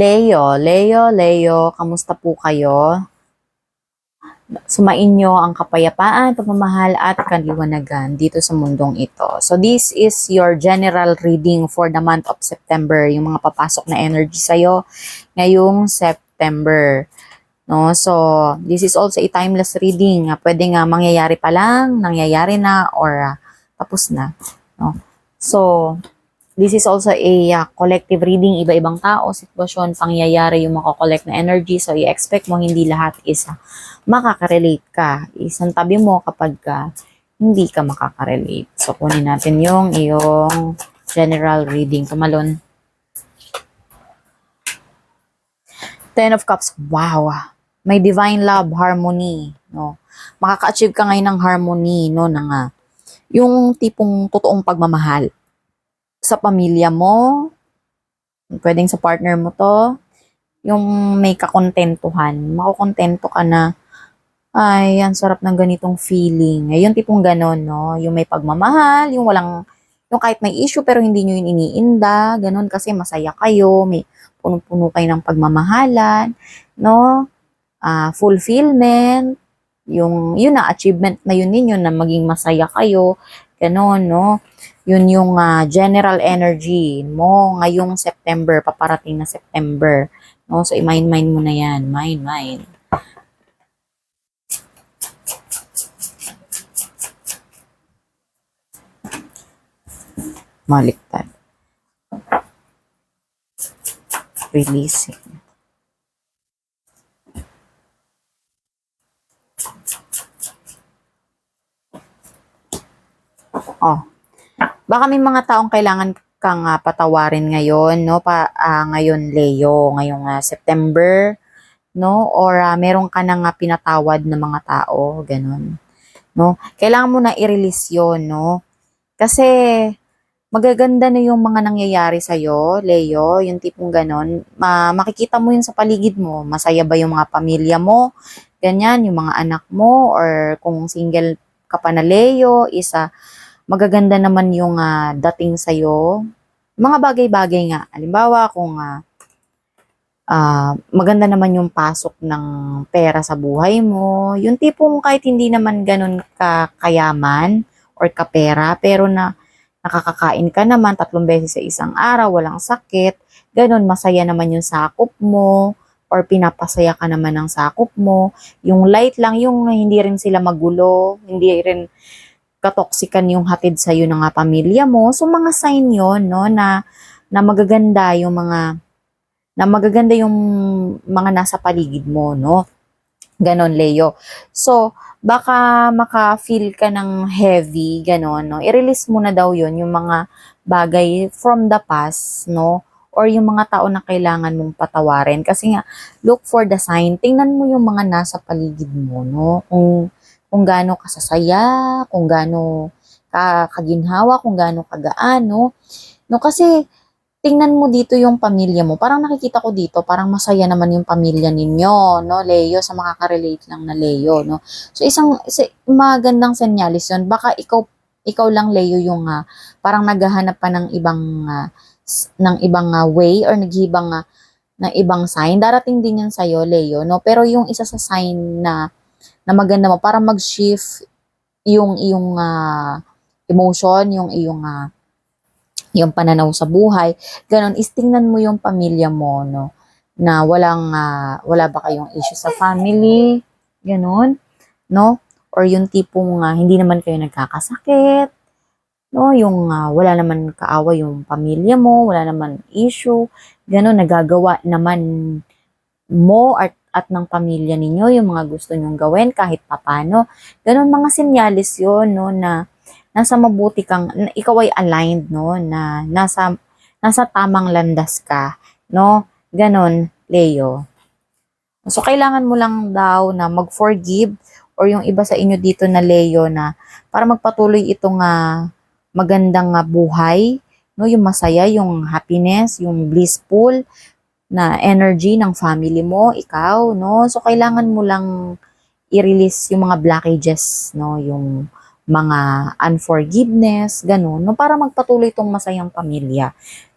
Leo, Leo, Leo, kamusta po kayo? Sumain nyo ang kapayapaan, pagmamahal at kaliwanagan dito sa mundong ito. So this is your general reading for the month of September, yung mga papasok na energy sa'yo ngayong September. No? So this is also a timeless reading. Pwede nga mangyayari pa lang, nangyayari na, or ah, tapos na. No? So, This is also a uh, collective reading, iba-ibang tao, sitwasyon, pangyayari yung makakollect na energy. So, i-expect mo hindi lahat is uh, makaka-relate ka. Isang tabi mo kapag ka hindi ka makaka-relate. So, kunin natin yung iyong general reading. Tumalon. Ten of Cups. Wow. May divine love, harmony. No? Makaka-achieve ka ngayon ng harmony, no? Ng, uh, yung tipong totoong pagmamahal sa pamilya mo, pwedeng sa partner mo to, yung may kakontentuhan. Makukontento ka na, ay, ang sarap ng ganitong feeling. Yung tipong ganon, no? Yung may pagmamahal, yung walang, yung kahit may issue pero hindi nyo yun iniinda, ganon kasi masaya kayo, may puno-puno kayo ng pagmamahalan, no? Ah, fulfillment, yung, yun na, achievement na yun ninyo na maging masaya kayo, ganon, no? Yun yung ah, general energy mo ngayong September, paparating na September. No? So, i-mind-mind mo na yan. Mind, mind. Maliktad. Releasing. Oh, baka may mga taong kailangan kang ah, patawarin ngayon, no? Pa, ah, ngayon, Leo, ngayong ah, September, no? Or ah, meron ka nang ah, pinatawad na mga tao, ganun. No? Kailangan mo na i-release yun, no? Kasi magaganda na yung mga nangyayari sa'yo, Leo, yung tipong ganun. Ma makikita mo yun sa paligid mo. Masaya ba yung mga pamilya mo? Ganyan, yung mga anak mo, or kung single ka pa na Leo, isa magaganda naman yung ah, dating sa'yo. Mga bagay-bagay nga. Halimbawa, kung ah, ah, maganda naman yung pasok ng pera sa buhay mo, yung tipong kahit hindi naman ganun ka kayaman or kapera, pero na nakakakain ka naman tatlong beses sa isang araw, walang sakit, ganun, masaya naman yung sakop mo, or pinapasaya ka naman ng sakop mo. Yung light lang, yung hindi rin sila magulo, hindi rin katoksikan yung hatid sa iyo ng pamilya mo. So mga sign 'yon, no, na na magaganda yung mga na magaganda yung mga nasa paligid mo, no? Ganon, Leo. So, baka maka-feel ka ng heavy, ganon, no? I-release mo na daw yon yung mga bagay from the past, no? Or yung mga tao na kailangan mong patawarin. Kasi nga, look for the sign. Tingnan mo yung mga nasa paligid mo, no? Kung kung gaano kasasaya, kung gaano ka kaginhawa, kung gaano kagaan, no? No, kasi tingnan mo dito yung pamilya mo. Parang nakikita ko dito, parang masaya naman yung pamilya ninyo, no? Leo, sa makaka-relate lang na Leo, no? So, isang, isa, magandang senyalis yun. Baka ikaw, ikaw lang, Leo, yung ah, parang naghahanap pa ng ibang, s- ng ibang ah, way or naghibang ah, ng ibang sign. Darating din yan sa'yo, Leo, no? Pero yung isa sa sign na na maganda mo para mag-shift yung iyong ah, emotion, yung iyong ah, yung pananaw sa buhay. Ganon, is tingnan mo yung pamilya mo, no? Na walang, ah, wala ba kayong issue sa family? Ganon, no? Or yung tipong ah, hindi naman kayo nagkakasakit, no? Yung ah, wala naman kaaway yung pamilya mo, wala naman issue, ganon, nagagawa naman mo at at ng pamilya ninyo, yung mga gusto nyong gawin kahit papano. Ganon mga sinyalis yon no, na nasa mabuti kang, na ikaw ay aligned, no, na nasa, nasa tamang landas ka, no, ganon, Leo. So, kailangan mo lang daw na mag-forgive or yung iba sa inyo dito na Leo na para magpatuloy itong ah, magandang ah, buhay, no, yung masaya, yung happiness, yung blissful, na energy ng family mo, ikaw, no? So, kailangan mo lang i-release yung mga blockages, no? Yung mga unforgiveness, ganun, no? Para magpatuloy itong masayang pamilya,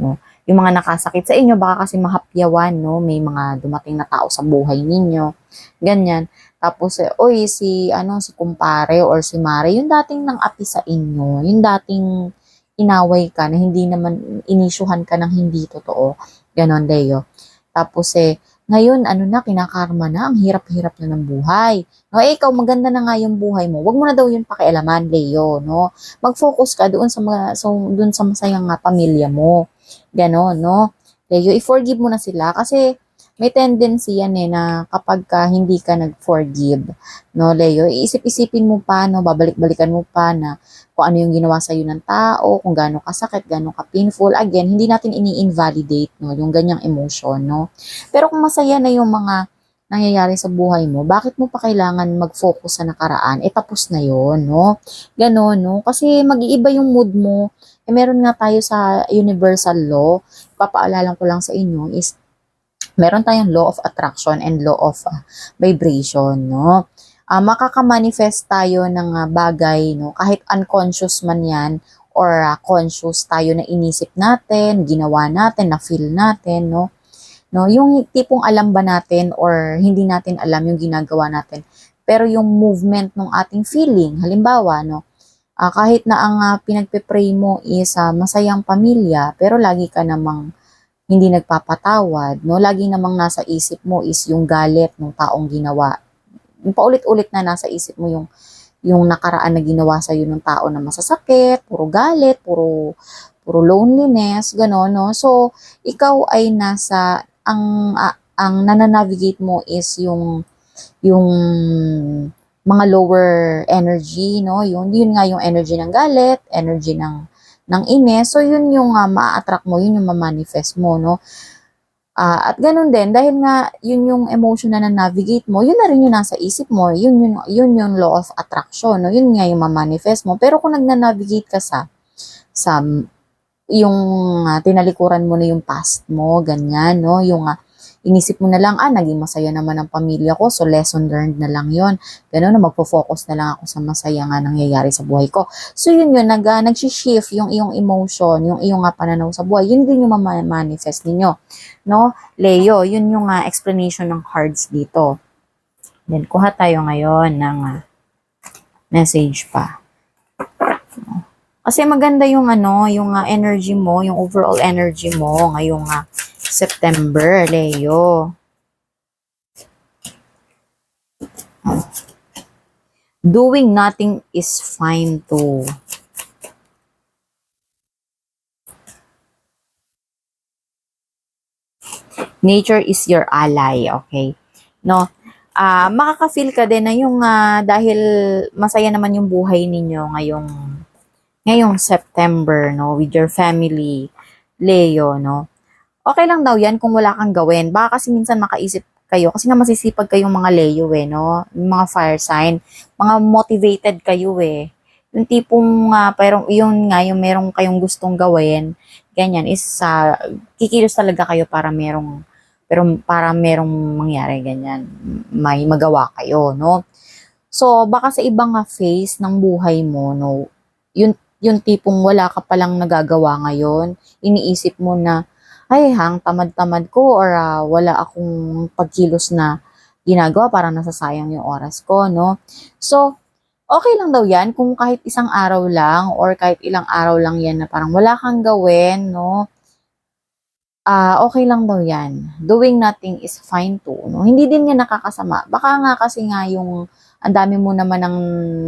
no? yung mga nakasakit sa inyo, baka kasi mahapyawan, no? May mga dumating na tao sa buhay ninyo. Ganyan. Tapos, eh, oy, si, ano, si kumpare or si mare, yung dating nang api sa inyo, yung dating inaway ka na hindi naman inisyuhan ka ng hindi totoo. Ganon, Leo. Tapos, eh, ngayon, ano na, kinakarma na, ang hirap-hirap na ng buhay. No, eh, ikaw, maganda na nga yung buhay mo. Huwag mo na daw yun pakialaman, Leo, no? Mag-focus ka doon sa mga, so, doon sa masayang nga pamilya mo. Ganon, no? Leo, i-forgive mo na sila kasi may tendency yan eh na kapag ka hindi ka nag-forgive, no, Leo, iisip-isipin mo pa, no, babalik-balikan mo pa na kung ano yung ginawa sa'yo ng tao, kung gaano kasakit, gaano ka-painful. Again, hindi natin ini-invalidate, no, yung ganyang emotion, no. Pero kung masaya na yung mga nangyayari sa buhay mo, bakit mo pa kailangan mag-focus sa nakaraan? Eh, tapos na yon no? Ganon, no? Kasi mag-iiba yung mood mo. Eh, meron nga tayo sa universal law, papaalala ko lang sa inyo, is meron tayong law of attraction and law of uh, vibration, no? Ah, makaka-manifest tayo ng ah, bagay, no? Kahit unconscious man yan or ah, conscious tayo na inisip natin, ginawa natin, na-feel natin, no? No, yung tipong alam ba natin or hindi natin alam yung ginagawa natin. Pero yung movement ng ating feeling, halimbawa, no, ah, kahit na ang ah, pinagpe-pray mo is ah, masayang pamilya, pero lagi ka namang hindi nagpapatawad, no? Lagi namang nasa isip mo is yung galit ng taong ginawa. Paulit-ulit na nasa isip mo yung yung nakaraan na ginawa sa ng tao na masasakit, puro galit, puro puro loneliness, gano'n, no? So, ikaw ay nasa ang a- ang nananavigate mo is yung yung mga lower energy, no? Yun, yun nga yung energy ng galit, energy ng ng ines. So, yun yung uh, ma-attract mo, yun yung ma-manifest mo, no? Ah, at ganun din, dahil nga yun yung emotion na na-navigate mo, yun na rin yung nasa isip mo, yun yun, yun yung law of attraction, no? Yun nga yung ma-manifest mo. Pero kung nagna-navigate ka sa, sa yung ah, tinalikuran mo na yung past mo, ganyan, no? Yung ah, inisip mo na lang, ah, naging masaya naman ang pamilya ko, so lesson learned na lang yon Ganun na, magpo-focus na lang ako sa masaya nga nangyayari sa buhay ko. So yun yun, nag, uh, nag-shift yung iyong emotion, yung iyong uh, pananaw sa buhay, yun din yung ma-manifest ninyo. No? Leo, yun yung uh, explanation ng cards dito. Then, kuha tayo ngayon ng uh, message pa. Kasi maganda yung ano, yung uh, energy mo, yung overall energy mo ngayong uh, September, Leo. Doing nothing is fine too. Nature is your ally, okay? No? Ah, makaka-feel ka din na yung ah, dahil masaya naman yung buhay ninyo ngayong ngayong September, no, with your family, Leo, no. Okay lang daw 'yan kung wala kang gawin. Baka kasi minsan makaisip kayo kasi nga masisipag kayong mga Leo eh, no? Yung mga fire sign, mga motivated kayo eh. Yung tipong uh, pero yun nga yung merong kayong gustong gawin, ganyan is uh, kikilos talaga kayo para merong pero para merong mangyari ganyan, may magawa kayo, no? So, baka sa ibang nga phase ng buhay mo, no, yun, yung tipong wala ka palang nagagawa ngayon, iniisip mo na, ay, hang tamad-tamad ko or uh, wala akong pagkilos na ginagawa para nasasayang yung oras ko, no? So, okay lang daw yan kung kahit isang araw lang or kahit ilang araw lang yan na parang wala kang gawin, no? Ah, okay lang daw yan. Doing nothing is fine too, no? Hindi din yan nakakasama. Baka nga kasi nga yung ang dami mo naman ng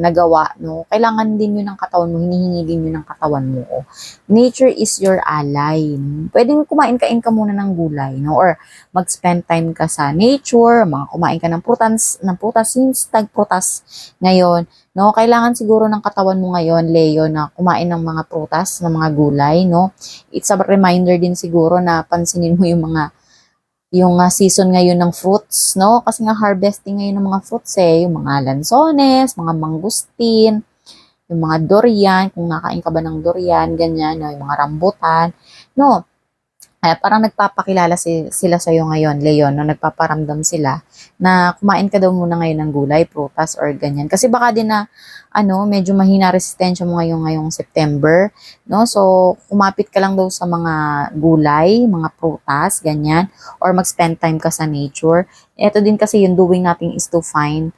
nagawa, no? Kailangan din yun ng katawan mo, hinihingi din yun ng katawan mo. Nature is your ally. Pwedeng kumain-kain ka muna ng gulay, no? Or mag-spend time ka sa nature, mga kumain ka ng prutas, ng prutas, since tag-prutas ngayon, no? Kailangan siguro ng katawan mo ngayon, Leo, na kumain ng mga prutas, ng mga gulay, no? It's a reminder din siguro na pansinin mo yung mga yung uh, season ngayon ng fruits, no? Kasi nga harvesting ngayon ng mga fruits eh, yung mga lansones, mga mangustin, yung mga durian, kung nakain ka ba ng durian, ganyan, no? yung mga rambutan, no? Kaya parang nagpapakilala si, sila sa'yo ngayon, Leon, no? nagpaparamdam sila na kumain ka daw muna ngayon ng gulay, prutas, or ganyan. Kasi baka din na, ano, medyo mahina resistensya mo ngayon ngayong September, no? So, kumapit ka lang daw sa mga gulay, mga prutas, ganyan, or mag-spend time ka sa nature. Ito din kasi yung doing natin is to find,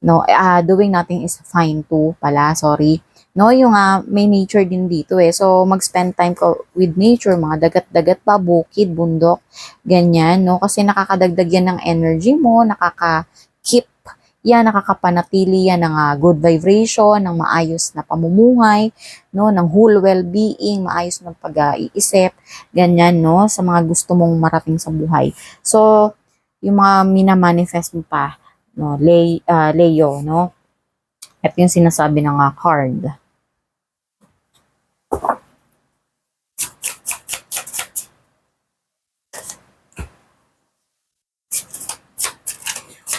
no, ah doing natin is fine too pala, sorry. No, yung ah, may nature din dito eh. So, mag-spend time ko with nature, mga dagat-dagat pa, bukid, bundok, ganyan, no? Kasi nakakadagdag yan ng energy mo, nakaka-keep yan, nakakapanatili yan ng ah, good vibration, ng maayos na pamumuhay, no, ng whole well-being, maayos ng pag-iisip, ganyan, no, sa mga gusto mong marating sa buhay. So, yung mga minamanifest mo pa, no, lay, ah, Leo, no, ito yung sinasabi ng ah, card.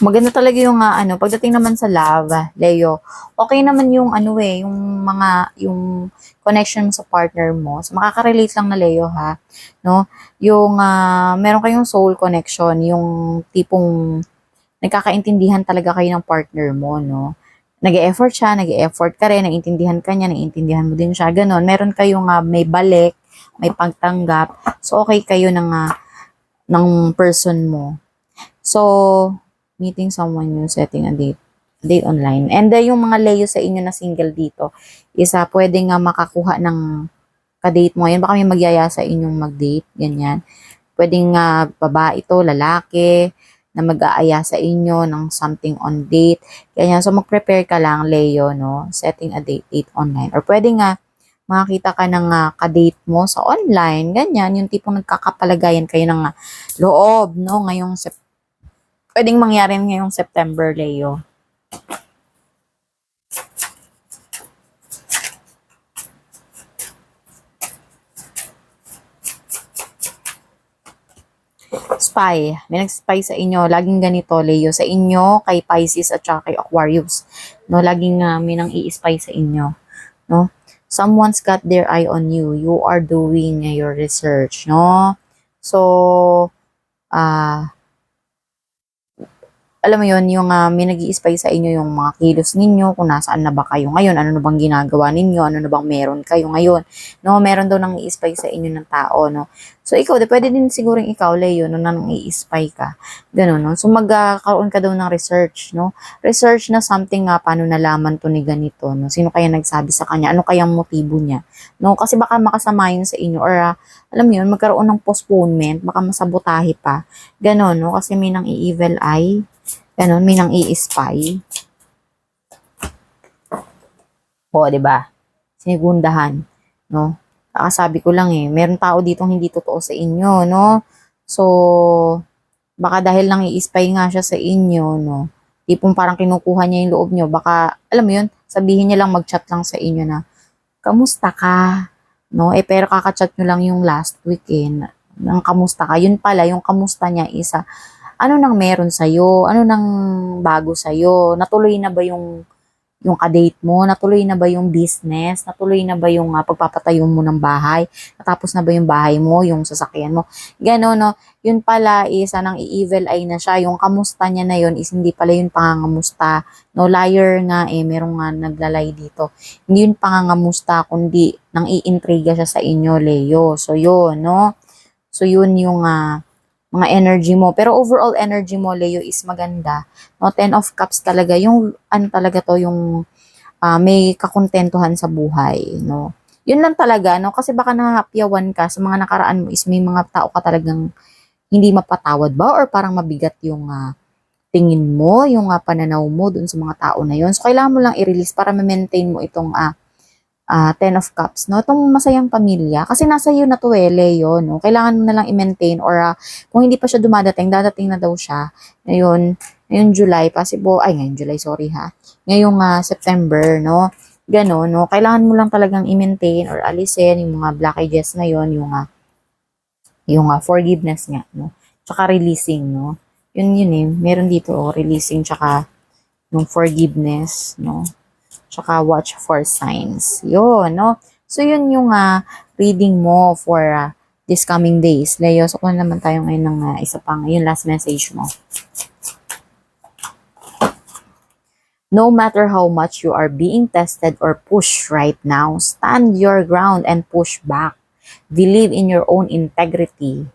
Maganda talaga yung ah, ano, pagdating naman sa love, Leo. Okay naman yung ano eh, yung mga yung connection mo sa partner mo. So makaka-relate lang na Leo ha, no? Yung ah, meron kayong soul connection, yung tipong nagkakaintindihan talaga kayo ng partner mo, no? Nag-e-effort siya, nag-e-effort ka rin, naiintindihan ka niya, naiintindihan mo din siya, ganun. Meron kayong ah, may balik, may pagtanggap. So okay kayo ng ah, ng person mo. So, meeting someone new, setting a date, date online. And uh, yung mga Leo sa inyo na single dito, isa pwede nga makakuha ng ka-date mo. Yan, baka may magyaya sa inyong mag-date, ganyan. Pwede nga babae ito, lalaki, na mag-aaya sa inyo ng something on date. Ganyan. So, mag-prepare ka lang, Leo, no? Setting a date, date online. Or pwede nga, makakita ka ng uh, ka-date mo sa online, ganyan, yung tipong nagkakapalagayan kayo ng ah, loob, no? Ngayong September pwedeng mangyari ngayong September, Leo. Spy. May nag-spy sa inyo. Laging ganito, Leo. Sa inyo, kay Pisces at saka kay Aquarius. No, laging uh, may nang i-spy sa inyo. No? Someone's got their eye on you. You are doing uh, your research, no? So, ah, uh, alam mo yon yung uh, may nag spy sa inyo yung mga kilos ninyo, kung nasaan na ba kayo ngayon, ano na bang ginagawa ninyo, ano na bang meron kayo ngayon. No, meron daw nang i-spy sa inyo ng tao, no. So, ikaw, de, pwede din siguro ikaw, Leo, no, nang i-spy ka. Ganun, no. So, magkaroon uh, ka daw ng research, no. Research na something nga, paano nalaman to ni ganito, no. Sino kaya nagsabi sa kanya, ano kayang motibo niya, no. Kasi baka makasama yun sa inyo, or, uh, alam mo yun, magkaroon ng postponement, baka masabotahe pa. Ganun, no. Kasi may nang i-evil eye, Ganon, may nang i-spy. O, ba? Sinigundahan, no? Kakasabi ko lang eh, meron tao dito hindi totoo sa inyo, no? So, baka dahil lang i-spy nga siya sa inyo, no? Tipong parang kinukuha niya yung loob niyo, baka, alam mo yun, sabihin niya lang mag-chat lang sa inyo na, kamusta ka? No? Eh, pero kakachat nyo lang yung last weekend, ng kamusta ka. Yun pala, yung kamusta niya isa, ano nang meron sa'yo? Ano nang bago sa'yo? Natuloy na ba yung yung kadate mo? Natuloy na ba yung business? Natuloy na ba yung uh, pagpapatayo mo ng bahay? Natapos na ba yung bahay mo, yung sasakyan mo? Gano'n, no? Yun pala is, anang i-evil eye na siya. Yung kamusta niya na yun is hindi pala yun pangangamusta. No, liar nga eh, merong nga naglalay dito. Hindi yun pangangamusta, kundi nang iintriga siya sa inyo, Leo. So, yun, no? So, yun yung uh, mga energy mo. Pero overall energy mo, Leo, is maganda. No, 10 of cups talaga. Yung, ano talaga to, yung uh, may kakontentuhan sa buhay, no. Yun lang talaga, no, kasi baka nahapyawan ka sa mga nakaraan mo is may mga tao ka talagang hindi mapatawad ba or parang mabigat yung uh, tingin mo, yung uh, pananaw mo dun sa mga tao na yun. So, kailangan mo lang i-release para ma-maintain mo itong uh, uh, Ten of Cups, no? Itong masayang pamilya. Kasi nasa iyo na to eh, Leo, no? Kailangan mo na lang i-maintain or uh, kung hindi pa siya dumadating, dadating na daw siya. Ngayon, ngayong July, possible, ay ngayong July, sorry ha. Ngayong uh, September, no? Ganon, no? Kailangan mo lang talagang i-maintain or alisin yung mga blockages na yon yung uh, yung uh, forgiveness nga, no? Tsaka releasing, no? Yun yun eh, meron dito, oh, releasing tsaka yung forgiveness, no? Tsaka watch for signs. Yun, no? So, yun yung uh, reading mo for uh, this coming days. Leo, so kung naman tayo ngayon ng ah, isa pang, yung last message mo. No matter how much you are being tested or pushed right now, stand your ground and push back. Believe in your own integrity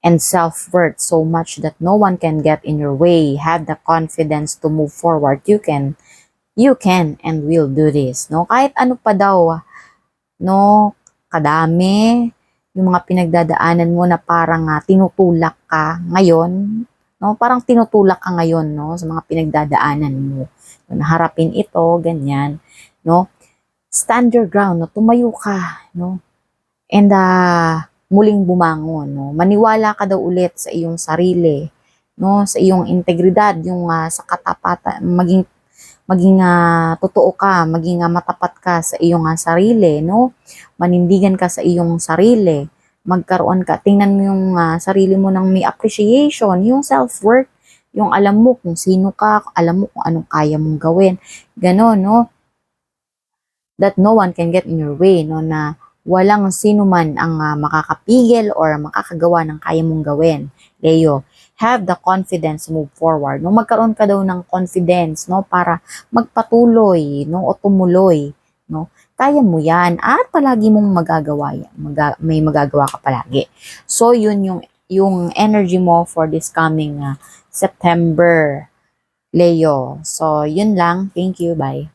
and self-worth so much that no one can get in your way. Have the confidence to move forward. You can, you can and will do this. No? Kahit ano pa daw, no, kadami, yung mga pinagdadaanan mo na parang ah, tinutulak ka ngayon, no? Parang tinutulak ka ngayon, no, sa mga pinagdadaanan mo. No, harapin ito, ganyan, no? Stand your ground, no? Tumayo ka, no? And ah, muling bumangon, no? Maniwala ka daw ulit sa iyong sarili, no? Sa iyong integridad, yung ah, sa katapatan, maging maging ah, totoo ka, maging ah, matapat ka sa iyong ah, sarili, no? Manindigan ka sa iyong sarili, magkaroon ka, tingnan mo yung ah, sarili mo ng may appreciation, yung self-worth, yung alam mo kung sino ka, alam mo kung anong kaya mong gawin, gano'n, no? That no one can get in your way, no? Na walang sino man ang ah, makakapigil or makakagawa ng kaya mong gawin. Leo, have the confidence to move forward. No, magkaroon ka daw ng confidence, no, para magpatuloy, no, o tumuloy, no. Kaya mo 'yan at palagi mong magagawa 'yan. Maga- may magagawa ka palagi. So, yun yung yung energy mo for this coming ah, September, Leo. So, yun lang. Thank you. Bye.